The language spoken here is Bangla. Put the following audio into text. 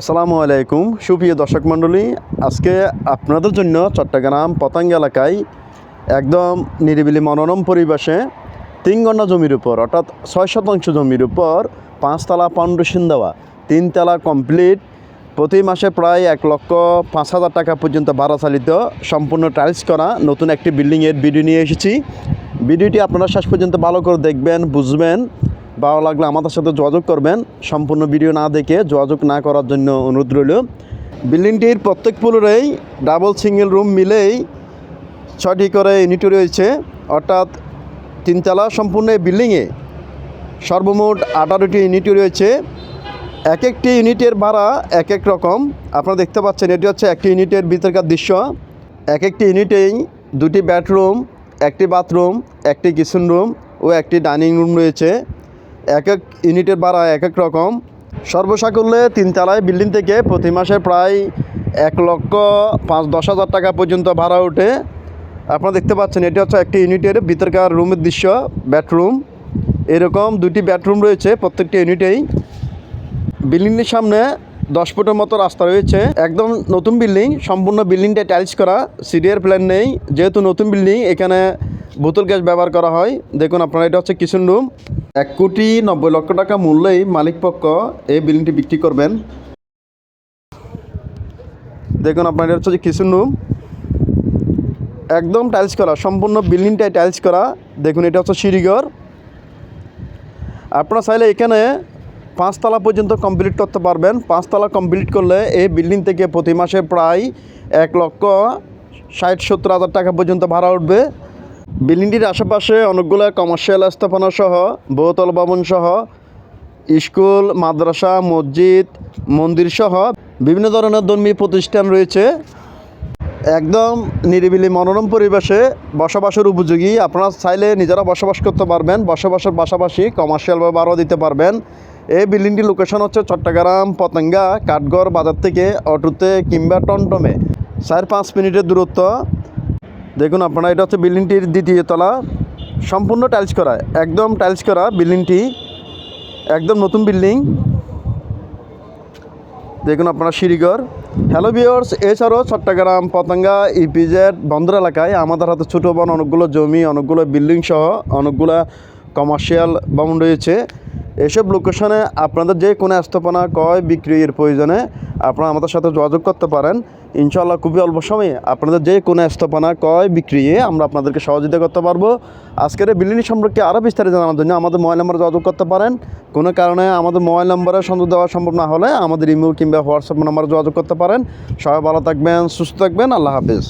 আসসালামু আলাইকুম, সুপ্রিয় দর্শক মণ্ডলী, আজকে আপনাদের জন্য চট্টগ্রাম পতাঙ্গ এলাকায় একদম নিরিবিলি মনোরম পরিবেশে তিন ঘণ্টা জমির উপর, অর্থাৎ ছয় শতাংশ জমির উপর পাঁচতলা ফাউন্ডেশন দেওয়া, তিনতলা কমপ্লিট, প্রতি মাসে প্রায় এক লক্ষ পাঁচ হাজার টাকা পর্যন্ত ভাড়া চালিত সম্পূর্ণ টাইলস করা নতুন একটি বিল্ডিংয়ের ভিডিও নিয়ে এসেছি। ভিডিওটি আপনারা শেষ পর্যন্ত ভালো করে দেখবেন, বুঝবেন। ভালো লাগলে আমাদের সাথে যোগাযোগ করবেন। সম্পূর্ণ ভিডিও না দেখে যোগাযোগ না করার জন্য অনুরোধ রইল। বিল্ডিংটির প্রত্যেক ফ্লোরেই ডাবল সিঙ্গেল রুম মিলেই ছয়টি করে ইউনিট রয়েছে। অর্থাৎ তিনতলা সম্পূর্ণ এই বিল্ডিংয়ে সর্বমোট আঠারোটি ইউনিট রয়েছে। এক একটি ইউনিটের ভাড়া এক এক রকম। আপনারা দেখতে পাচ্ছেন, এটি হচ্ছে একটি ইউনিটের ভিতরকার দৃশ্য। এক একটি ইউনিটেই দুটি বেডরুম, একটি বাথরুম, একটি কিচেন রুম ও একটি ডাইনিং রুম রয়েছে। এক এক ইউনিটের ভাড়া এক এক রকম। সর্বসাকুল্যে তিনতলায় বিল্ডিং থেকে প্রতি মাসে প্রায় এক লক্ষ পাঁচ দশ হাজার টাকা পর্যন্ত ভাড়া ওঠে। আপনারা দেখতে পাচ্ছেন, এটি হচ্ছে একটি ইউনিটের ভিতরকার রুমের দৃশ্য, বেডরুম। এরকম দুটি বেডরুম রয়েছে প্রত্যেকটি ইউনিটেই। বিল্ডিংটির সামনে দশ ফুটের মতো রাস্তা রয়েছে। একদম নতুন বিল্ডিং, সম্পূর্ণ বিল্ডিংটা টাইলস করা সিডিয়ার প্ল্যান নেই। যেহেতু নতুন বিল্ডিং, এখানে বোতল গ্যাস ব্যবহার করা হয়। দেখুন আপনারা, এটা হচ্ছে কিচেন রুম এক কোটি নব্বই লক্ষ টাকা মূল্যেই মালিক পক্ষ এই বিল্ডিংটি বিক্রি করবেন। দেখুন আপনার, এটা হচ্ছে কিচেন রুম। একদম টাইলস করা, সম্পূর্ণ বিল্ডিংটাই টাইলস করা। দেখুন, এটা হচ্ছে সিঁড়িঘর। আপনারা চাইলে এখানে পাঁচতলা পর্যন্ত কমপ্লিট করতে পারবেন। পাঁচতলা কমপ্লিট করলে এই বিল্ডিং থেকে প্রতি মাসে প্রায় এক লক্ষ ষাট সত্তর হাজার টাকা পর্যন্ত ভাড়া উঠবে। বিল্ডিংটির আশেপাশে অনেকগুলো কমার্শিয়াল স্থাপনা সহ, বহুতল ভবন সহ, স্কুল, মাদ্রাসা, মসজিদ, মন্দির সহ বিভিন্ন ধরনের ধর্মীয় প্রতিষ্ঠান রয়েছে। একদম নিরিবিলি মনোরম পরিবেশে বসবাসের উপযোগী। আপনারা চাইলে নিজেরা বসবাস করতে পারবেন, বসবাসের পাশাপাশি কমার্শিয়ালভাবে আরও দিতে পারবেন। এই বিল্ডিংটির লোকেশন হচ্ছে চট্টগ্রাম, পতেঙ্গা, কাঠগড় বাজার থেকে অটোতে কিংবা টনটমে চার পাঁচ মিনিটের দূরত্ব। দেখুন আপনারা, এটা হচ্ছে বিল্ডিংটির দ্বিতীয় তলা। সম্পূর্ণ টাইলস করা, একদম টাইলস করা বিল্ডিংটি। একদম নতুন বিল্ডিং। দেখুন আপনারা, সিঁড়িঘর। হ্যালো ভিওর্স এছাড়াও চট্টগ্রাম, পতঙ্গা ইপিজেড বন্দর এলাকায় আমাদের হাতে ছোটো বন, অনেকগুলো জমি, অনেকগুলো বিল্ডিং সহ অনেকগুলো কমার্শিয়াল ভবন রয়েছে। এসব লোকেশনে আপনাদের যে কোনো স্থাপনা কয় বিক্রির প্রয়োজনে আপনারা আমাদের সাথে যোগাযোগ করতে পারেন। ইনশাল্লাহ খুবই অল্প সময়ে আপনাদের যে কোনো স্থাপনা কয় বিক্রিয়ে আমরা আপনাদেরকে সহযোগিতা করতে পারব। আজকের এই বিল্ডিং সম্পর্কে আরও বিস্তারিত জানার জন্য আমাদের মোবাইল নাম্বারে যোগাযোগ করতে পারেন। কোনো কারণে আমাদের মোবাইল নম্বরে সংযোগ দেওয়া সম্ভব না হলে আমাদের ইমেল কিংবা হোয়াটসঅ্যাপ নাম্বারে যোগাযোগ করতে পারেন। সবাই ভালো থাকবেন, সুস্থ থাকবেন, আল্লাহ হাফিজ।